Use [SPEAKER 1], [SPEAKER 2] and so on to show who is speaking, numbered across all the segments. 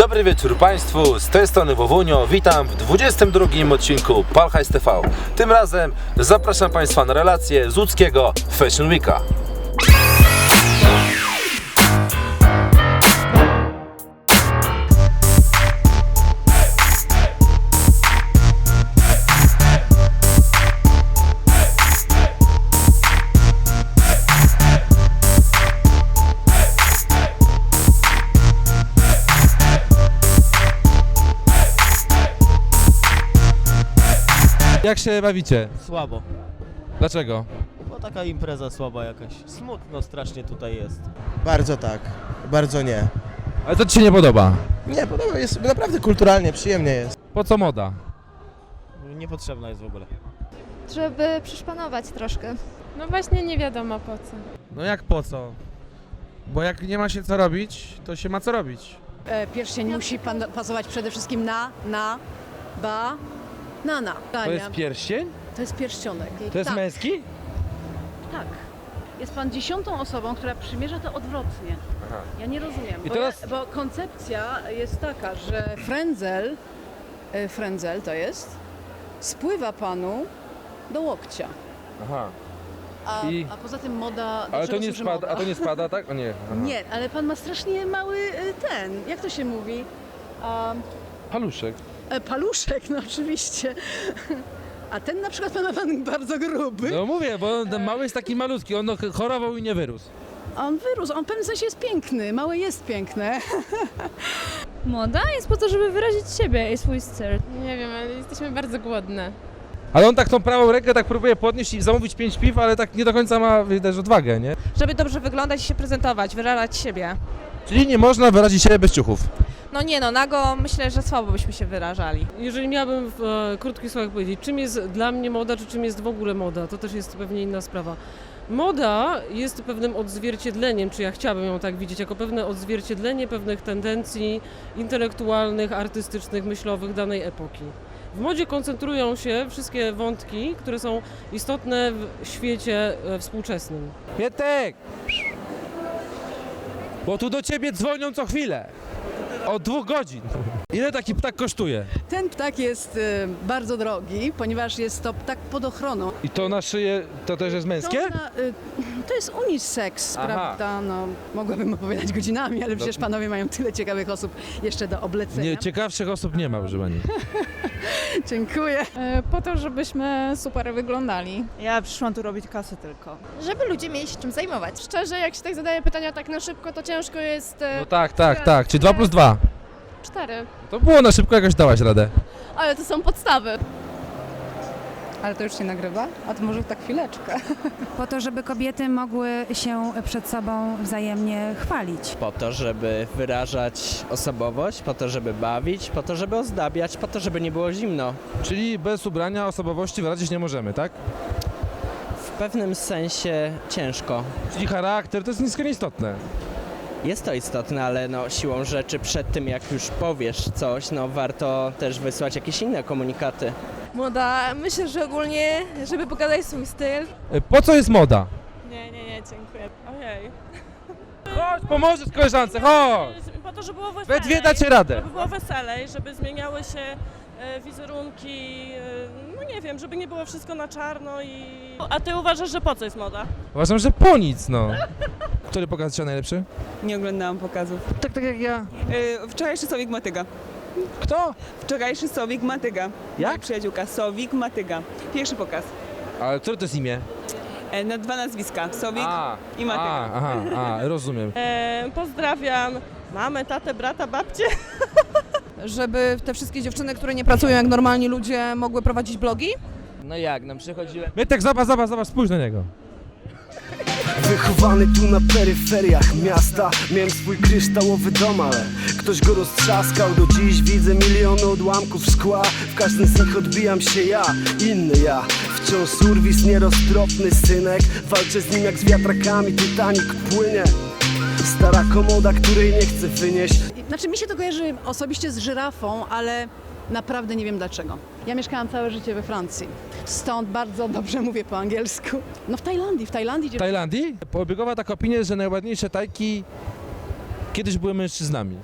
[SPEAKER 1] Dobry wieczór Państwu, z tej strony Wowunio, witam w 22 odcinku Palhajs TV. Tym razem zapraszam Państwa na relację z łódzkiego Fashion Weeka.
[SPEAKER 2] Jak się bawicie?
[SPEAKER 3] Słabo,
[SPEAKER 2] Dlaczego?
[SPEAKER 3] bo taka impreza słaba jakaś. Smutno strasznie tutaj jest.
[SPEAKER 4] Bardzo tak, bardzo nie.
[SPEAKER 2] Ale co ci się nie podoba?
[SPEAKER 4] Nie, podoba jest naprawdę kulturalnie, przyjemnie jest.
[SPEAKER 2] Po co moda?
[SPEAKER 3] Niepotrzebna jest w ogóle.
[SPEAKER 5] żeby przyszpanować troszkę.
[SPEAKER 6] No właśnie nie wiadomo po co.
[SPEAKER 2] No jak po co? Bo jak nie ma się co robić, to się ma co robić.
[SPEAKER 7] E, Pierścień musi pan pasować przede wszystkim na, na, ba, na, na.
[SPEAKER 2] To jest pierścień?
[SPEAKER 7] to jest pierścionek.
[SPEAKER 2] To jest
[SPEAKER 7] tak,
[SPEAKER 2] męski?
[SPEAKER 8] Tak. Jest pan dziesiątą osobą, która przymierza to odwrotnie.
[SPEAKER 2] Aha.
[SPEAKER 8] Ja nie rozumiem,
[SPEAKER 2] I
[SPEAKER 8] bo,
[SPEAKER 2] teraz-
[SPEAKER 8] ja, bo koncepcja jest taka, że
[SPEAKER 7] Frędzel, e, frędzel to jest, spływa panu do łokcia.
[SPEAKER 2] Aha.
[SPEAKER 8] a,
[SPEAKER 2] I-
[SPEAKER 8] a poza tym moda.
[SPEAKER 2] Ale to nie spada,
[SPEAKER 8] moda?
[SPEAKER 2] a to nie spada, tak? O nie. Aha.
[SPEAKER 8] Nie, ale pan ma strasznie mały y, ten, jak to się mówi? A,
[SPEAKER 2] Paluszek.
[SPEAKER 8] E, paluszek, no oczywiście. A ten na przykład pan ma pan bardzo gruby.
[SPEAKER 2] No mówię, bo ten mały jest taki malutki, on chorował i nie wyrósł.
[SPEAKER 8] A On wyrósł, on w pewnym sensie jest piękny, małe jest piękne.
[SPEAKER 5] Moda jest po to, żeby wyrazić siebie i swój styl.
[SPEAKER 6] Nie wiem, ale jesteśmy bardzo głodne.
[SPEAKER 2] Ale on tak tą prawą rękę tak próbuje podnieść i zamówić pięć piw, ale tak nie do końca ma widać odwagę, nie?
[SPEAKER 9] żeby dobrze wyglądać i się prezentować, wyrażać siebie.
[SPEAKER 2] Czyli nie można wyrazić siebie bez ciuchów.
[SPEAKER 9] No nie no, nago myślę, że słabo byśmy się wyrażali.
[SPEAKER 10] Jeżeli miałabym w e, krótkich słowach powiedzieć, czym jest dla mnie moda, czy czym jest w ogóle moda, to też jest pewnie inna sprawa. Moda jest pewnym odzwierciedleniem, czy ja chciałabym ją tak widzieć, jako pewne odzwierciedlenie pewnych tendencji intelektualnych, artystycznych, myślowych danej epoki. W modzie koncentrują się wszystkie wątki, które są istotne w świecie e, współczesnym.
[SPEAKER 2] Pietek! Bo tu do ciebie dzwonią co chwilę. Od dwóch godzin. Ile taki ptak kosztuje?
[SPEAKER 7] Ten ptak jest e, bardzo drogi, ponieważ jest to ptak pod ochroną.
[SPEAKER 2] I to na szyję to też jest męskie?
[SPEAKER 7] To, na, e, to jest unisex,
[SPEAKER 2] Aha.
[SPEAKER 7] prawda? No, mogłabym opowiadać godzinami, ale przecież panowie mają tyle ciekawych osób jeszcze do oblecenia.
[SPEAKER 2] Nie, ciekawszych osób nie ma, proszę pani.
[SPEAKER 7] Dziękuję.
[SPEAKER 5] E, Po to, żebyśmy super wyglądali.
[SPEAKER 9] Ja przyszłam tu robić kasę tylko.
[SPEAKER 5] Żeby ludzie mieli się czym zajmować.
[SPEAKER 6] Szczerze, jak się tak zadaje pytania tak na szybko, to ciężko jest e,
[SPEAKER 2] No tak, tak, tak. Czy 2 plus 2?
[SPEAKER 6] cztery.
[SPEAKER 2] To było na szybko, jakoś dałaś radę.
[SPEAKER 6] Ale to są podstawy.
[SPEAKER 7] Ale to już się nagrywa? A to może tak chwileczkę.
[SPEAKER 11] Po to, żeby kobiety mogły się przed sobą wzajemnie chwalić.
[SPEAKER 3] Po to, żeby wyrażać osobowość, po to, żeby bawić, po to, żeby ozdabiać, po to, żeby nie było zimno.
[SPEAKER 2] Czyli bez ubrania osobowości wyrazić nie możemy, tak?
[SPEAKER 3] W pewnym sensie ciężko.
[SPEAKER 2] Czyli charakter to jest nisko nieistotne.
[SPEAKER 3] Jest to istotne, ale no, siłą rzeczy przed tym, jak już powiesz coś, no warto też wysłać jakieś inne komunikaty.
[SPEAKER 9] Moda, myślę, że ogólnie, żeby pokazać swój styl.
[SPEAKER 2] E, Po co jest moda?
[SPEAKER 6] Nie, nie, nie, dziękuję. Ojej.
[SPEAKER 2] Chodź, pomożesz koleżance, chodź!
[SPEAKER 6] Po to, żeby było
[SPEAKER 2] We
[SPEAKER 6] weselej.
[SPEAKER 2] dwie dacie radę.
[SPEAKER 6] Żeby było weselej, żeby zmieniały się wizerunki, e, no nie wiem, żeby nie było wszystko na czarno i... A ty uważasz, że po co jest moda?
[SPEAKER 2] Uważam, że po nic, no. Który pokaz ci najlepszy?
[SPEAKER 7] Nie oglądałam pokazów.
[SPEAKER 2] Tak, tak jak ja.
[SPEAKER 7] wczorajszy Sowik Matyga.
[SPEAKER 2] Kto?
[SPEAKER 7] Wczorajszy Sowik Matyga.
[SPEAKER 2] Jak?
[SPEAKER 7] Przyjaciółka Sowik Matyga. Pierwszy pokaz.
[SPEAKER 2] Ale które to jest imię?
[SPEAKER 7] na dwa nazwiska. Sowik
[SPEAKER 2] A,
[SPEAKER 7] i Matyga.
[SPEAKER 2] a, aha, a, rozumiem.
[SPEAKER 6] E, pozdrawiam mamę, tatę, brata, babcię.
[SPEAKER 9] Żeby te wszystkie dziewczyny, które nie pracują jak normalni ludzie, mogły prowadzić blogi?
[SPEAKER 3] No jak, no przychodziłem...
[SPEAKER 2] Mietek, zobacz, zobacz, zobacz, spójrz na niego.
[SPEAKER 12] Wychowany tu na peryferiach miasta. Miałem swój kryształowy dom, ale ktoś go roztrzaskał. Do dziś widzę miliony odłamków szkła. W każdym z nich odbijam się ja, inny ja. Wciąż surwis, nieroztropny synek. Walczę z nim jak z wiatrakami, Titanic płynie. Stara komoda, której nie chcę wynieść
[SPEAKER 7] Znaczy mi się to kojarzy osobiście z żyrafą, ale naprawdę nie wiem dlaczego. Ja mieszkałam całe życie we Francji, stąd bardzo dobrze mówię po angielsku. No w Tajlandii, w Tajlandii...
[SPEAKER 2] W Tajlandii? Pobiegowa taka opinia, że najładniejsze tajki kiedyś były mężczyznami.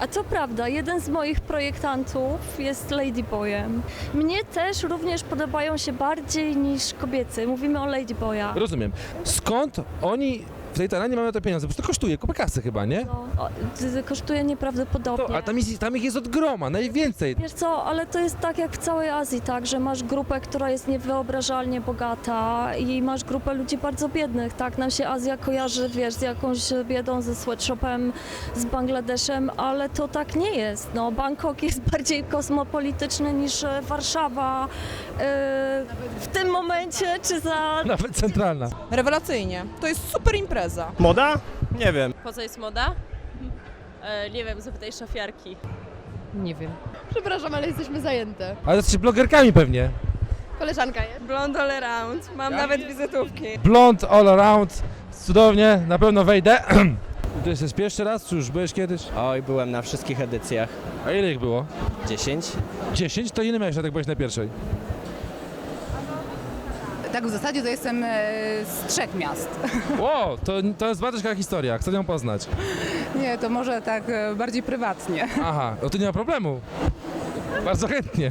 [SPEAKER 5] A to prawda, jeden z moich projektantów jest Ladyboyem. Mnie też również podobają się bardziej niż kobiety. Mówimy o Ladyboya.
[SPEAKER 2] Rozumiem. Skąd oni w tej terenie mają te pieniądze? Bo to kosztuje kupę kasy chyba, nie?
[SPEAKER 5] No, o, d- kosztuje nieprawdopodobnie.
[SPEAKER 2] To, a tam, jest, tam ich jest od groma, najwięcej.
[SPEAKER 5] Wiesz co, ale to jest tak jak w całej Azji, tak, że masz grupę, która jest niewyobrażalnie bogata i masz grupę ludzi bardzo biednych, tak? Nam się Azja kojarzy, wiesz, z jakąś biedą, ze sweatshopem, z Bangladeszem, ale to tak nie jest. No, Bangkok jest bardziej kosmopolityczny niż e, Warszawa e, w tym momencie, czy za
[SPEAKER 2] Nawet centralna.
[SPEAKER 9] Rewelacyjnie. To jest super impreza.
[SPEAKER 13] Moda? Nie wiem.
[SPEAKER 6] Po co jest moda? E, nie wiem, zapytaj szafiarki.
[SPEAKER 10] Nie wiem.
[SPEAKER 8] Przepraszam, ale jesteśmy zajęte.
[SPEAKER 2] Ale jesteście blogerkami pewnie.
[SPEAKER 8] Koleżanka jest.
[SPEAKER 9] Blond all around. Mam nawet wizytówki.
[SPEAKER 2] Blond all around. Cudownie, na pewno wejdę. To jesteś pierwszy raz, czy już byłeś kiedyś?
[SPEAKER 3] Oj, byłem na wszystkich edycjach.
[SPEAKER 2] A ile ich było?
[SPEAKER 3] 10.
[SPEAKER 2] 10? To ile miałeś, że tak byłeś na pierwszej?
[SPEAKER 8] Tak w zasadzie to jestem z trzech miast.
[SPEAKER 2] Ło, to, to jest bardzo ciekawa historia, chcę ją poznać.
[SPEAKER 8] Nie, to może tak bardziej prywatnie.
[SPEAKER 2] Aha, no to nie ma problemu. Bardzo chętnie.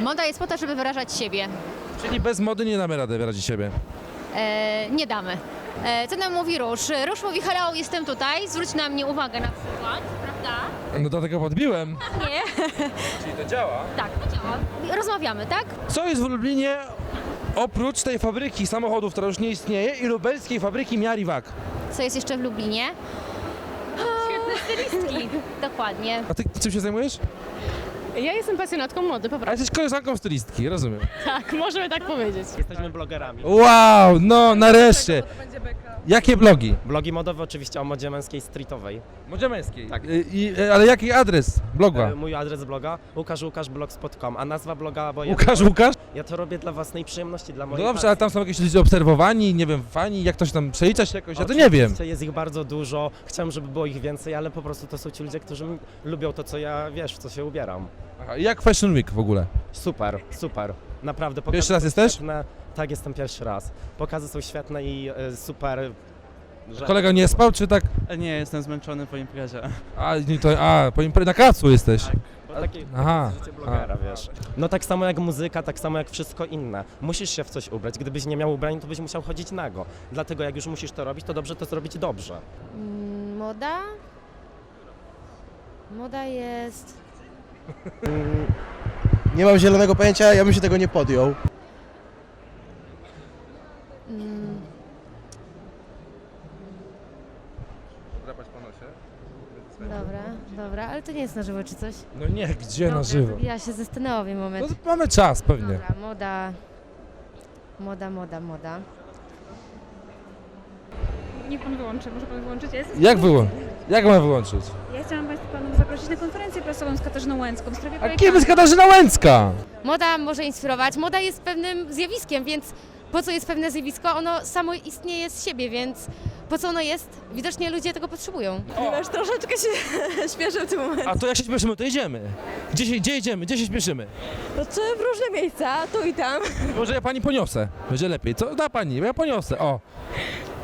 [SPEAKER 5] Moda jest po to, żeby wyrażać siebie.
[SPEAKER 2] Czyli bez mody nie damy rady wyrazić siebie.
[SPEAKER 5] E, nie damy. E, co nam mówi Róż? Róż mówi, hello, jestem tutaj, zwróć na mnie uwagę na przykład, prawda?
[SPEAKER 2] No dlatego podbiłem.
[SPEAKER 5] Nie.
[SPEAKER 2] Czyli to działa.
[SPEAKER 5] Tak, to działa. Rozmawiamy, tak?
[SPEAKER 2] Co jest w Lublinie oprócz tej fabryki samochodów, która już nie istnieje i lubelskiej fabryki Miariwak?
[SPEAKER 5] Co jest jeszcze w Lublinie? Świetne stylistki. Dokładnie.
[SPEAKER 2] A ty czym się zajmujesz?
[SPEAKER 6] Ja jestem pasjonatką mody, po
[SPEAKER 2] A jesteś koleżanką stylistki, rozumiem.
[SPEAKER 6] Tak, możemy tak powiedzieć.
[SPEAKER 13] Jesteśmy blogerami.
[SPEAKER 2] Wow, no nareszcie. Jakie blogi?
[SPEAKER 13] Blogi modowe oczywiście o modzie męskiej streetowej.
[SPEAKER 2] Modzie męskiej.
[SPEAKER 13] Tak.
[SPEAKER 2] Y, I, ale jaki adres bloga?
[SPEAKER 13] E, Mój adres bloga łukaszłukaszblogspot.com, a nazwa bloga, bo ja,
[SPEAKER 2] Łukasz, Łukasz?
[SPEAKER 13] ja to robię dla własnej przyjemności, dla
[SPEAKER 2] No
[SPEAKER 13] mojej
[SPEAKER 2] dobrze,
[SPEAKER 13] pasji.
[SPEAKER 2] ale tam są jakieś ludzie obserwowani, nie wiem, fani, jak to się tam przelicza się jakoś, ja to nie wiem.
[SPEAKER 13] Oczywiście Jest ich bardzo dużo, chciałem, żeby było ich więcej, ale po prostu to są ci ludzie, którzy m- lubią to, co ja, wiesz, w co się ubieram.
[SPEAKER 2] Aha, jak Fashion Week w ogóle?
[SPEAKER 13] Super, super, naprawdę.
[SPEAKER 2] Pierwszy raz
[SPEAKER 13] są
[SPEAKER 2] jesteś?
[SPEAKER 13] Świetne. Tak, jestem pierwszy raz. Pokazy są świetne i e, super. Że...
[SPEAKER 2] Kolega nie spał, czy tak?
[SPEAKER 14] Nie, jestem zmęczony po imprezie.
[SPEAKER 2] A, nie, to, a po impre- na kacu jesteś.
[SPEAKER 13] Bo takie,
[SPEAKER 2] Aha.
[SPEAKER 13] życie blogera, wiesz. No tak samo jak muzyka, tak samo jak wszystko inne. Musisz się w coś ubrać. Gdybyś nie miał ubrań, to byś musiał chodzić nago. Dlatego jak już musisz to robić, to dobrze to zrobić dobrze.
[SPEAKER 5] Moda? Moda jest...
[SPEAKER 4] Mm, Nie mam zielonego pojęcia, ja bym się tego nie podjął.
[SPEAKER 5] Dobra, dobra, ale to nie jest na żywo czy coś?
[SPEAKER 2] No nie, gdzie na żywo?
[SPEAKER 5] Ja się zastanowię
[SPEAKER 2] No
[SPEAKER 5] moment.
[SPEAKER 2] to mamy czas pewnie.
[SPEAKER 5] Dobra, moda... Moda, moda, moda.
[SPEAKER 11] Niech pan wyłączy, może pan wyłączyć. Ja, jestem
[SPEAKER 2] Jak wyłączyć? Jak mam wyłączyć?
[SPEAKER 11] ja chciałam Państwa panów zaprosić na konferencję prasową z Katarzyną Łęcką w sprawie
[SPEAKER 2] A
[SPEAKER 11] projektu.
[SPEAKER 2] kim jest Katarzyna Łęcka?
[SPEAKER 5] Moda może inspirować. Moda jest pewnym zjawiskiem, więc po co jest pewne zjawisko? Ono samo istnieje z siebie, więc po co ono jest? Widocznie ludzie tego potrzebują.
[SPEAKER 6] Ponieważ troszeczkę się śpieszę w tym momencie.
[SPEAKER 2] A to jak się śpieszymy, to jedziemy. Gdzie, się, gdzie jedziemy? Gdzie się śpieszymy?
[SPEAKER 6] To czy w różne miejsca, tu i tam.
[SPEAKER 2] Może ja pani poniosę. Będzie lepiej. Co? Da pani, ja poniosę. O.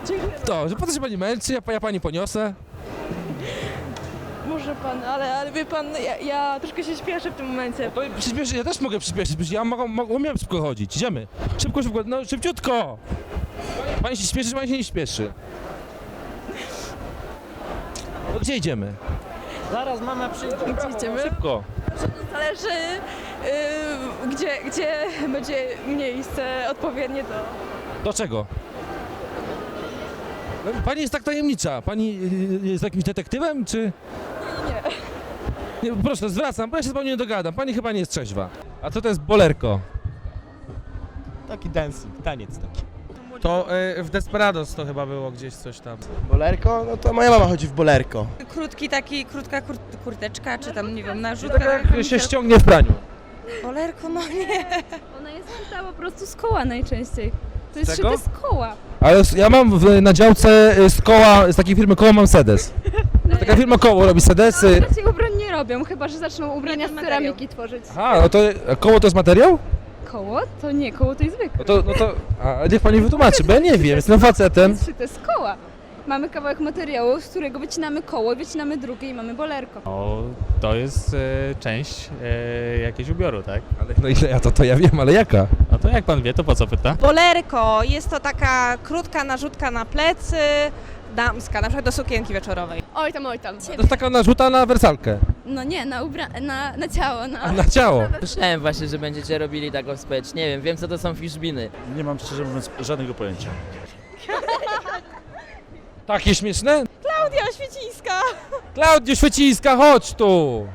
[SPEAKER 6] Dziękuję.
[SPEAKER 2] To, że po co się pani męczy, ja, ja pani poniosę.
[SPEAKER 6] Może pan, ale, ale wie pan, ja, ja troszkę się śpieszę w tym momencie.
[SPEAKER 2] To przyspiesz, ja też mogę przyspieszyć, przecież ja mogę, mogę, umiem szybko chodzić. Idziemy. Szybko, szybko, no szybciutko. Pani się śpieszy, czy pani się nie śpieszy? No gdzie idziemy?
[SPEAKER 13] Zaraz mama przyjdzie.
[SPEAKER 6] Gdzie idziemy?
[SPEAKER 2] Szybko.
[SPEAKER 6] Zależy, yy, gdzie, gdzie będzie miejsce odpowiednie do...
[SPEAKER 2] Do czego? No, Pani jest tak tajemnicza. Pani y, jest jakimś detektywem, czy... Nie. Proszę, zwracam, bo ja się z panią nie dogadam. Pani chyba nie jest trzeźwa. A co to jest bolerko?
[SPEAKER 13] Taki dancing, taniec taki.
[SPEAKER 14] To w Desperados to chyba było gdzieś coś tam.
[SPEAKER 4] Bolerko? No to moja mama chodzi w bolerko.
[SPEAKER 9] Krótki taki, krótka kur kurteczka, czy tam, nie wiem, narzutka.
[SPEAKER 2] tak jak się ściągnie w praniu.
[SPEAKER 9] Bolerko, no nie.
[SPEAKER 11] Ona jest szyta po prostu z koła najczęściej. To jest
[SPEAKER 2] Czego?
[SPEAKER 11] szyte z koła.
[SPEAKER 2] Ale s- ja mam w, na działce y, z koła, z takiej firmy koło mam sedes. Taka firma koło robi sedesy.
[SPEAKER 11] Robią, chyba że zaczną ubrania z ceramiki tworzyć.
[SPEAKER 2] Aha, no to a koło to jest materiał?
[SPEAKER 11] Koło? To nie, koło to jest zwykłe.
[SPEAKER 2] No to, no to, a niech pani wytłumaczy, bo ja nie wiem, jestem facetem.
[SPEAKER 11] jest szyte z koła.
[SPEAKER 15] mamy kawałek materiału, z którego wycinamy koło, wycinamy drugie i mamy bolerko.
[SPEAKER 16] O, to jest e, część e, jakiegoś ubioru, tak?
[SPEAKER 2] Ale no ile ja to, to ja wiem, ale jaka?
[SPEAKER 16] A to jak pan wie, to po co pyta?
[SPEAKER 17] Bolerko jest to taka krótka narzutka na plecy, damska, na przykład do sukienki wieczorowej.
[SPEAKER 15] Oj tam, oj tam.
[SPEAKER 2] To jest taka narzuta na wersalkę.
[SPEAKER 15] No nie, na, ubra- na, na ciało, na...
[SPEAKER 2] A na ciało.
[SPEAKER 3] Słyszałem właśnie, że będziecie robili taką specz. Nie wiem, wiem co to są fiszbiny.
[SPEAKER 18] Nie mam szczerze mówiąc żadnego pojęcia.
[SPEAKER 2] Takie śmieszne?
[SPEAKER 17] Klaudia Świecińska!
[SPEAKER 2] Klaudio Świecińska, chodź tu!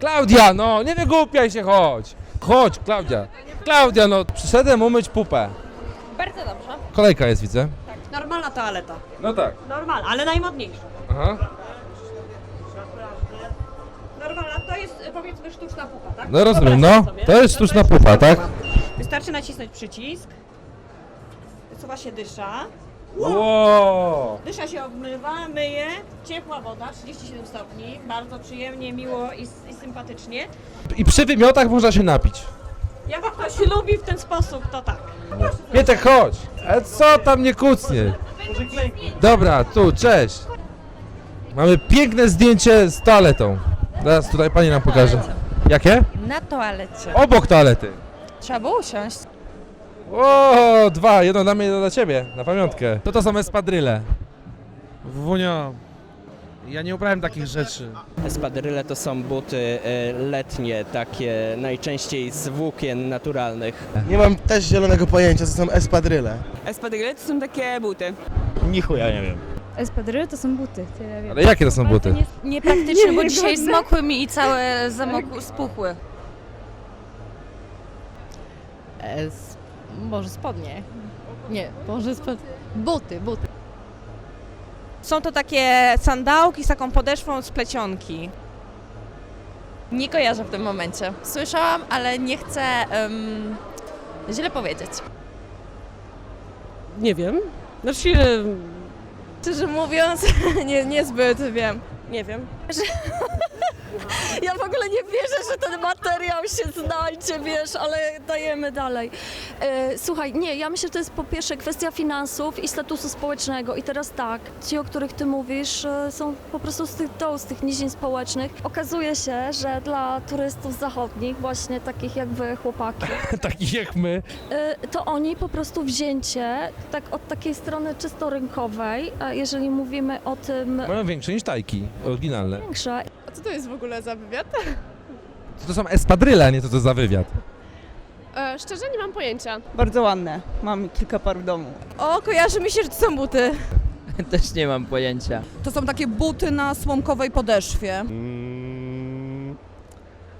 [SPEAKER 2] Klaudia, no, nie wygłupiaj się, chodź! Chodź, Klaudia. Klaudia, no, przyszedłem umyć pupę.
[SPEAKER 17] Bardzo dobrze.
[SPEAKER 2] Kolejka jest, widzę.
[SPEAKER 17] Normalna toaleta.
[SPEAKER 2] No tak.
[SPEAKER 17] Normalna, ale najmodniejsza.
[SPEAKER 2] Aha.
[SPEAKER 17] Jest powiedzmy sztuczna pupa, tak?
[SPEAKER 2] No rozumiem,
[SPEAKER 17] Wyobraźcie
[SPEAKER 2] no.
[SPEAKER 17] sobie,
[SPEAKER 2] To jest sztuczna pupa, tak?
[SPEAKER 17] Wystarczy nacisnąć przycisk. Wysuwa się dysza.
[SPEAKER 2] Wow.
[SPEAKER 17] Dysza się obmywa, myje, ciepła woda, 37 stopni, bardzo przyjemnie, miło i, i sympatycznie.
[SPEAKER 2] I przy wymiotach można się napić.
[SPEAKER 17] Jak ktoś lubi w ten sposób, to tak.
[SPEAKER 2] Pietek, chodź! E co tam nie kucnie? Dobra, tu, cześć. Mamy piękne zdjęcie z toaletą. Teraz tutaj pani nam pokaże. Jakie?
[SPEAKER 17] Na toalecie.
[SPEAKER 2] Obok toalety.
[SPEAKER 17] Trzeba było usiąść.
[SPEAKER 2] O, dwa, jedno dla mnie, jedno dla ciebie, na pamiątkę. To to są espadryle.
[SPEAKER 14] Wunio, ja nie uprawiam takich rzeczy.
[SPEAKER 3] Espadryle to są buty e, letnie, takie najczęściej z włókien naturalnych.
[SPEAKER 4] Nie mam też zielonego pojęcia, co są espadryle.
[SPEAKER 17] Espadrille to są takie buty.
[SPEAKER 18] Nichu ja nie wiem.
[SPEAKER 15] To są buty, tyle wiem.
[SPEAKER 2] Ale jakie to są buty?
[SPEAKER 15] Niepraktyczne,
[SPEAKER 17] bo dzisiaj
[SPEAKER 15] zmokły mi i całe zamokły, spuchły.
[SPEAKER 17] może spodnie.
[SPEAKER 15] Nie, może spod... Buty, buty.
[SPEAKER 17] Są to takie sandałki z taką podeszwą z plecionki.
[SPEAKER 15] Nie kojarzę w tym momencie. Słyszałam, ale nie chcę um, źle powiedzieć.
[SPEAKER 10] Nie wiem. Znaczy, e,
[SPEAKER 15] Szczerze mówiąc, nie, niezbyt wiem.
[SPEAKER 10] nie wiem.
[SPEAKER 5] Ja w ogóle nie wierzę, że ten materiał się znajdzie, wiesz, ale dajemy dalej. E, słuchaj, nie, ja myślę, że to jest po pierwsze kwestia finansów i statusu społecznego. I teraz tak, ci, o których ty mówisz, e, są po prostu z tych dołu, z tych nizin społecznych. Okazuje się, że dla turystów zachodnich, właśnie takich jak wy, chłopaki,
[SPEAKER 2] Takich jak my.
[SPEAKER 5] e, to oni po prostu wzięcie, tak od takiej strony czysto rynkowej, a jeżeli mówimy o tym
[SPEAKER 2] Mają większe niż tajki, oryginalne.
[SPEAKER 5] większe,
[SPEAKER 15] A co to jest w ogóle za wywiad?
[SPEAKER 2] To są espadryle, a nie to co za wywiad.
[SPEAKER 15] E, szczerze nie mam pojęcia.
[SPEAKER 17] Bardzo ładne. Mam kilka par w domu.
[SPEAKER 15] O, kojarzy mi się, że to są buty.
[SPEAKER 3] Też nie mam pojęcia.
[SPEAKER 9] To są takie buty na słomkowej podeszwie.
[SPEAKER 13] Mm,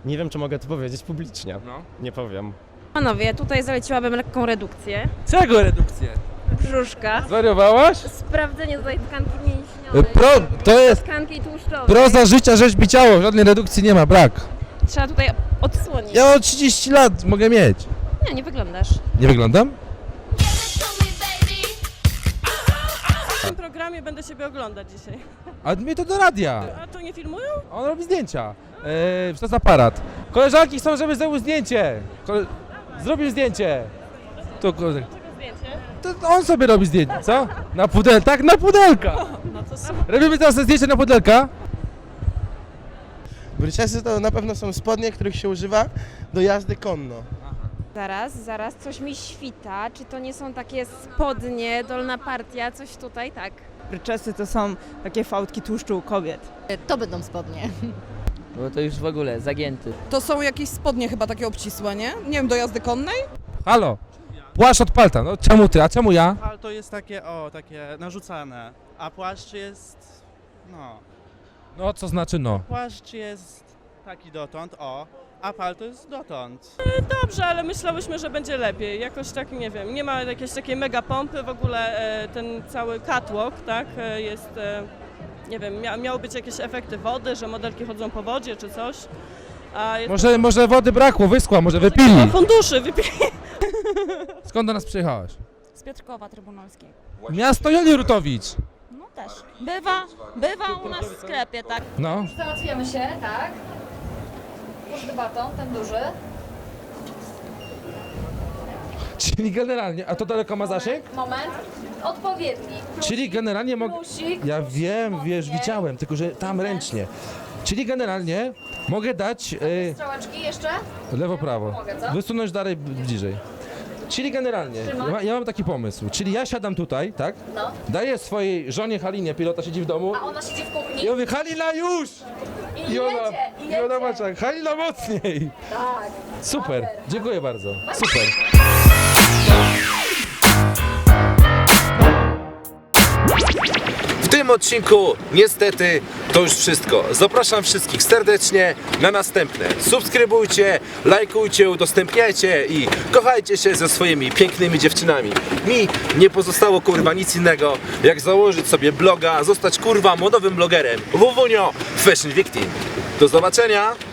[SPEAKER 13] nie wiem, czy mogę to powiedzieć publicznie.
[SPEAKER 2] No.
[SPEAKER 13] Nie powiem.
[SPEAKER 17] Panowie, tutaj zaleciłabym lekką redukcję.
[SPEAKER 2] Czego redukcję?
[SPEAKER 17] Brzuszka.
[SPEAKER 2] Zwariowałaś?
[SPEAKER 17] Sprawdzenie tutaj tkanki mięśniowej.
[SPEAKER 2] Pro, to jest
[SPEAKER 17] Tkanki tłuszczowej.
[SPEAKER 2] proza życia, rzeźbi ciało, żadnej redukcji nie ma, brak.
[SPEAKER 17] Trzeba tutaj odsłonić.
[SPEAKER 2] Ja mam 30 lat, mogę mieć.
[SPEAKER 17] Nie, nie wyglądasz.
[SPEAKER 2] Nie wyglądam?
[SPEAKER 6] W tym programie będę siebie oglądać dzisiaj.
[SPEAKER 2] A mnie to do radia.
[SPEAKER 6] A to nie filmują?
[SPEAKER 2] On robi zdjęcia. Eee, to jest aparat. Koleżanki chcą, żeby zrobił zdjęcie. Kole... Zrobił zdjęcie. To, kole... To on sobie robi zdjęcie, co? Na pudel, tak? Na pudelka.
[SPEAKER 6] No to super.
[SPEAKER 2] Robimy teraz zdjęcie na pudelka.
[SPEAKER 4] Bryczesy to na pewno są spodnie, których się używa do jazdy konno.
[SPEAKER 17] Zaraz, zaraz, coś mi świta. Czy to nie są takie spodnie, dolna partia, coś tutaj, tak?
[SPEAKER 3] Bryczesy to są takie fałdki tłuszczu u kobiet.
[SPEAKER 15] To będą spodnie.
[SPEAKER 3] Bo to już w ogóle zagięty.
[SPEAKER 9] To są jakieś spodnie chyba takie obcisłe, nie? Nie wiem, do jazdy konnej?
[SPEAKER 2] Halo. Płaszcz od palta. No czemu ty, a czemu ja?
[SPEAKER 14] Palto jest takie, o, takie narzucane, a płaszcz jest, no,
[SPEAKER 2] No co znaczy no?
[SPEAKER 14] płaszcz jest taki dotąd, o, a palto jest dotąd.
[SPEAKER 6] Dobrze, ale myślałyśmy, że będzie lepiej. Jakoś tak, nie wiem, nie ma jakiejś takiej mega pompy. W ogóle e, ten cały catwalk, tak, e, jest, e, nie wiem, mia, miały być jakieś efekty wody, że modelki chodzą po wodzie czy coś. A jest
[SPEAKER 2] Może, może wody brakło, wyschła, może wypili.
[SPEAKER 6] funduszy, wypili.
[SPEAKER 2] Skąd do nas przyjechałaś?
[SPEAKER 15] Z Piotrkowa Trybunalskiego.
[SPEAKER 2] Miasto Joli Rutowicz.
[SPEAKER 15] No też. Bywa, bywa u nas w sklepie, tak.
[SPEAKER 2] No.
[SPEAKER 15] Załatwiamy się, tak. Pusty baton, ten duży.
[SPEAKER 2] Czyli generalnie, a to daleko ma zasięg?
[SPEAKER 5] Moment. Odpowiedni.
[SPEAKER 2] Czyli generalnie mogę.
[SPEAKER 5] Plusik.
[SPEAKER 2] Ja wiem, wiesz, widziałem, tylko że tam ręcznie. Czyli generalnie mogę dać y,
[SPEAKER 5] Strzałeczki jeszcze?
[SPEAKER 2] lewo, prawo.
[SPEAKER 5] Mogę, co?
[SPEAKER 2] Wysunąć dalej b- bliżej. Czyli generalnie, ja, ja mam taki pomysł. Czyli ja siadam tutaj, tak?
[SPEAKER 5] No.
[SPEAKER 2] Daję swojej żonie Halinie, pilota siedzi w domu.
[SPEAKER 5] A ona siedzi w kuchni.
[SPEAKER 2] I mówię, Halina już!
[SPEAKER 5] I,
[SPEAKER 2] I ona,
[SPEAKER 5] jedzie, i
[SPEAKER 2] i ona
[SPEAKER 5] jedzie.
[SPEAKER 2] ma czak, Halina mocniej!
[SPEAKER 5] Tak.
[SPEAKER 2] Super, dziękuję bardzo. Super.
[SPEAKER 1] Tym odcinku niestety to już wszystko. Zapraszam wszystkich serdecznie na następne. Subskrybujcie, lajkujcie, udostępniajcie i kochajcie się ze swoimi pięknymi dziewczynami. Mi nie pozostało kurwa nic innego jak założyć sobie bloga, zostać kurwa modowym blogerem. Wwunio Fashion Victim. Do zobaczenia!